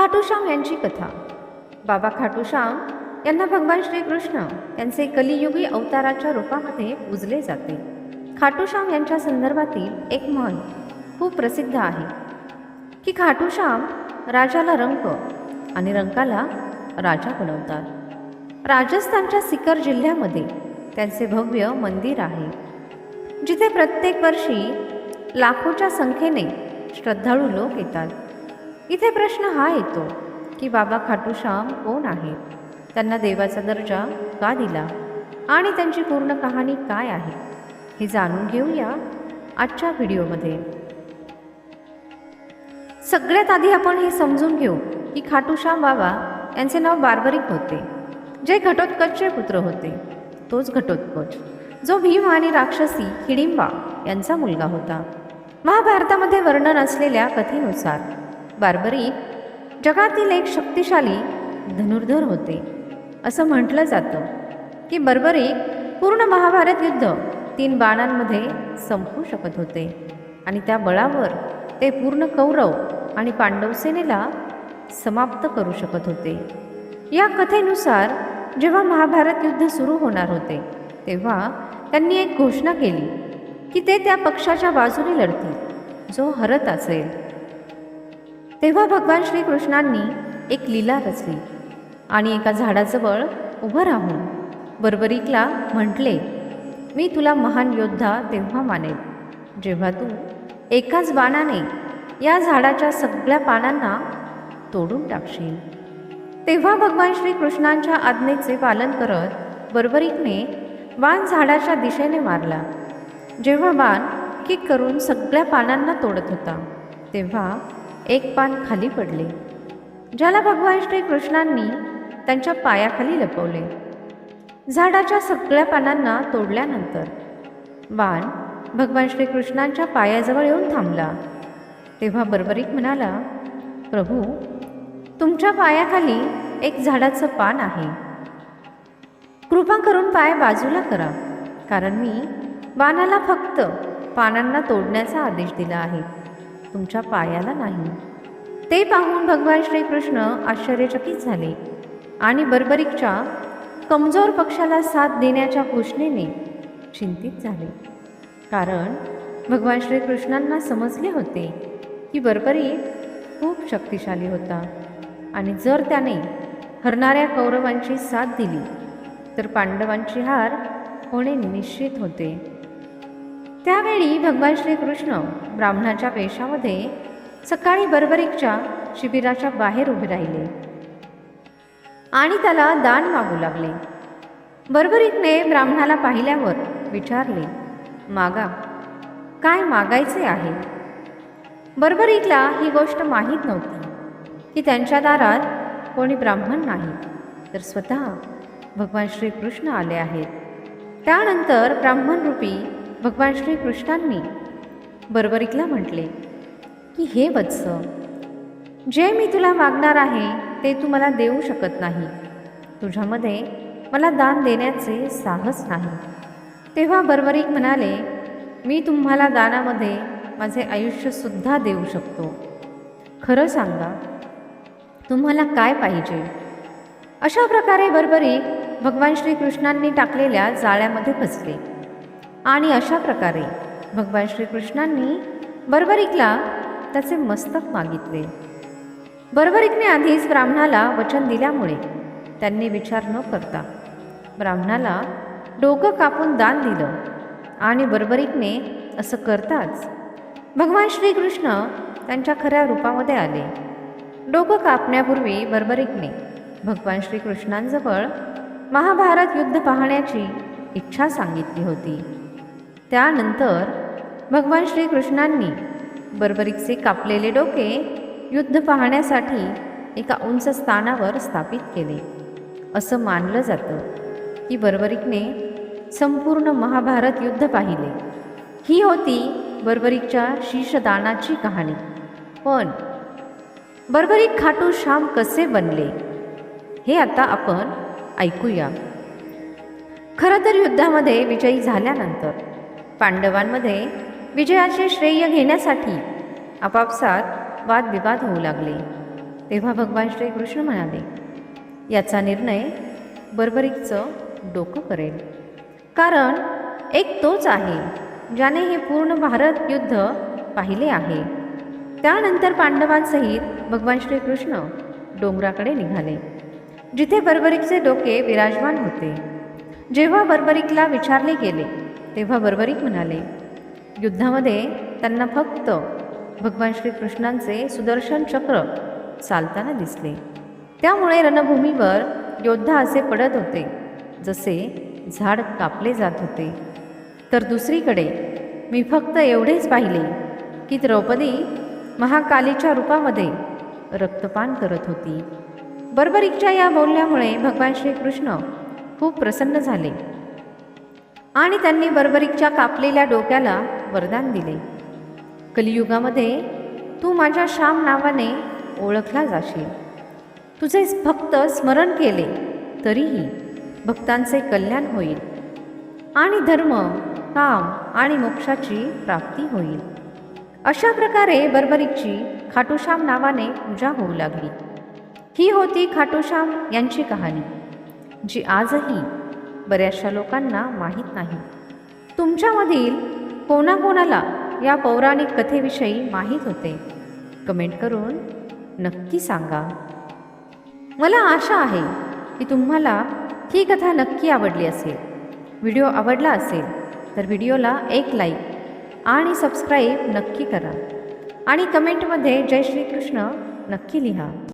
खाटूश्याम यांची कथा. बाबा खाटूश्याम यांना भगवान श्रीकृष्ण यांचे कलियुगी अवताराच्या रूपामध्ये पूजले जाते. खाटूश्याम यांच्या संदर्भातील एक म्हण खूप प्रसिद्ध आहे की खाटूश्याम राजाला रंक आणि रंकाला राजा बनवतात. राजस्थानच्या सिकर जिल्ह्यामध्ये त्यांचे भव्य मंदिर आहे जिथे प्रत्येक वर्षी लाखोच्या संख्येने श्रद्धाळू लोक येतात. इथे प्रश्न हा येतो की बाबा खाटूश्याम कोण आहेत? त्यांना देवाचा दर्जा का दिला? आणि त्यांची पूर्ण कहाणी काय आहे? हे जाणून घेऊया आजच्या व्हिडिओमध्ये. सगळ्यात आधी आपण हे समजून घेऊ की खाटूश्याम बाबा यांचे नाव बार्बरिक होते जे घटोत्कचचे पुत्र होते. तोच घटोत्कच जो भीम आणि राक्षसी हिडिंबा यांचा मुलगा होता. महाभारतामध्ये वर्णन असलेल्या कथेनुसार बार्बरिक जगातील एक शक्तिशाली धनुर्धर होते. असं म्हटलं जातं की बर्बरी पूर्ण महाभारत युद्ध तीन बाणांमध्ये संपू शकत होते आणि त्या बळावर ते पूर्ण कौरव आणि पांडव सेनेला समाप्त करू शकत होते. या कथेनुसार जेव्हा महाभारत युद्ध सुरू होणार होते तेव्हा त्यांनी एक घोषणा केली की ते त्या पक्षाच्या बाजूने लढतील जो हरत असेल. तेव्हा भगवान श्रीकृष्णांनी एक लीला रचली आणि एका झाडाजवळ उभं राहून बर्बरिकला म्हटले मी तुला महान योद्धा तेव्हा मानेल जेव्हा तू एकाच बाणाने या झाडाच्या सगळ्या पानांना तोडून टाकशील. तेव्हा भगवान श्रीकृष्णांच्या आज्ञेचे पालन करत बर्बरिकने बाण झाडाच्या दिशेने मारला. जेव्हा बाण किक करून सगळ्या पानांना तोडत होता तेव्हा एक पान खाली पडले. ज्याला भगवान श्रीकृष्णांनी त्यांच्या पायाखाली लपवले. झाडाच्या सगळ्या पानांना तोडल्यानंतर बाण भगवान श्रीकृष्णांच्या पायाजवळ येऊन थांबला. तेव्हा बर्बरीक म्हणाला प्रभू तुमच्या पायाखाली एक झाडाचं पान आहे. कृपा करून पाय बाजूला करा कारण मी बाणाला फक्त पानांना तोडण्याचा आदेश दिला आहे. तुमच्या पायाला नाही. ते पाहून भगवान श्रीकृष्ण आश्चर्यचकित झाले आणि बर्बरिकच्या कमजोर पक्षाला साथ देण्याच्या घोषणेने चिंतित झाले. कारण भगवान श्रीकृष्णांना समजले होते की बर्बरिक खूप शक्तिशाली होता आणि जर त्याने हरणाऱ्या कौरवांची साथ दिली तर पांडवांची हार होणे निश्चित होते. त्यावेळी भगवान श्रीकृष्ण ब्राह्मणाच्या वेशामध्ये सकाळी बर्बरिकच्या शिबिराच्या बाहेर उभे राहिले. आणि त्याला दान मागू लागले. बर्बरिकने ब्राह्मणाला पाहिल्यावर विचारले मागा काय मागायचे आहे? बर्बरिकला ही गोष्ट माहीत नव्हती की त्यांच्या दारात कोणी ब्राह्मण नाही. तर स्वतः भगवान श्रीकृष्ण आले आहेत. त्यानंतर ब्राह्मणरूपी भगवान श्रीकृष्णांनी बर्बरिकला म्हटले की हे वत्स जे मी तुला मागणार आहे ते तू मला देऊ शकत नाही. तुझ्यामध्ये मला दान देण्याचे साहस नाही. तेव्हा बर्बरिक म्हणाले मी तुम्हाला दानामध्ये माझे आयुष्यसुद्धा देऊ शकतो. खरं सांगा तुम्हाला काय पाहिजे? अशा प्रकारे बर्बरिक भगवान श्रीकृष्णांनी टाकलेल्या जाळ्यामध्ये फसले. आणि अशा प्रकारे भगवान श्रीकृष्णांनी बर्बरिकला त्याचे मस्तक मागितले. बर्बरिकने आधीच ब्राह्मणाला वचन दिल्यामुळे त्यांनी विचार न करता ब्राह्मणाला डोकं कापून दान दिलं आणि बर्बरिकने असं करताच भगवान श्रीकृष्ण त्यांच्या खऱ्या रूपामध्ये आले. डोकं कापण्यापूर्वी बर्बरिकने भगवान श्रीकृष्णांजवळ महाभारत युद्ध पाहण्याची इच्छा सांगितली होती. त्यानंतर भगवान श्रीकृष्णांनी बर्बरिकचे कापलेले डोके युद्ध पाहण्यासाठी एका उंच स्थानावर स्थापित केले. असं मानलं जातं. की बर्बरिकने संपूर्ण महाभारत युद्ध पाहिले. ही होती बर्बरिकच्या शीर्षदानाची कहाणी. पण बर्बरिक खाटू श्याम कसे बनले? हे आता आपण ऐकूया. खरं तर युद्धामध्ये विजयी झाल्यानंतर पांडवांमध्ये विजयाचे श्रेय घेण्यासाठी आपापसात वादविवाद होऊ लागले. तेव्हा भगवान श्रीकृष्ण म्हणाले याचा निर्णय बर्बरीकचं डोकं करेल. कारण एक तोच आहे ज्याने हे पूर्ण भारत युद्ध पाहिले आहे. त्यानंतर पांडवांसहित भगवान श्रीकृष्ण डोंगराकडे निघाले जिथे बर्बरीकचे डोके विराजमान होते. जेव्हा बर्बरीकला विचारले गेले तेव्हा बर्बरीक म्हणाले युद्धामध्ये त्यांना फक्त भगवान श्रीकृष्णांचे सुदर्शन चक्र चालताना दिसले. त्यामुळे रणभूमीवर योद्धा असे पडत होते जसे झाड कापले जात होते. तर दुसरीकडे मी फक्त एवढेच पाहिले की द्रौपदी महाकालीच्या रूपामध्ये रक्तपान करत होती. बर्बरीकच्या या बोलण्यामुळे भगवान श्रीकृष्ण खूप प्रसन्न झाले. आणि त्यांनी बर्बरीकच्या कापलेल्या डोक्याला वरदान दिले. कलियुगामध्ये तू माझ्या श्याम नावाने ओळखला जाशील. तुझे फक्त स्मरण केले तरीही भक्तांचे कल्याण होईल. आणि धर्म काम आणि मोक्षाची प्राप्ती होईल. अशा प्रकारे बर्बरीकची खाटूश्याम नावाने पूजा होऊ लागली. ही होती खाटूश्याम यांची कहाणी जी आजही बऱ्याचशा लोकांना माहीत नाही. तुमच्यामधील कोणाकोणाला या पौराणिक कथेविषयी माहीत होते? कमेंट करून नक्की सांगा. मला आशा आहे की तुम्हाला ही कथा नक्की आवडली असेल. व्हिडिओ आवडला असेल तर व्हिडिओला एक लाईक आणि सबस्क्राईब नक्की करा. आणि कमेंटमध्ये जय श्रीकृष्ण नक्की लिहा.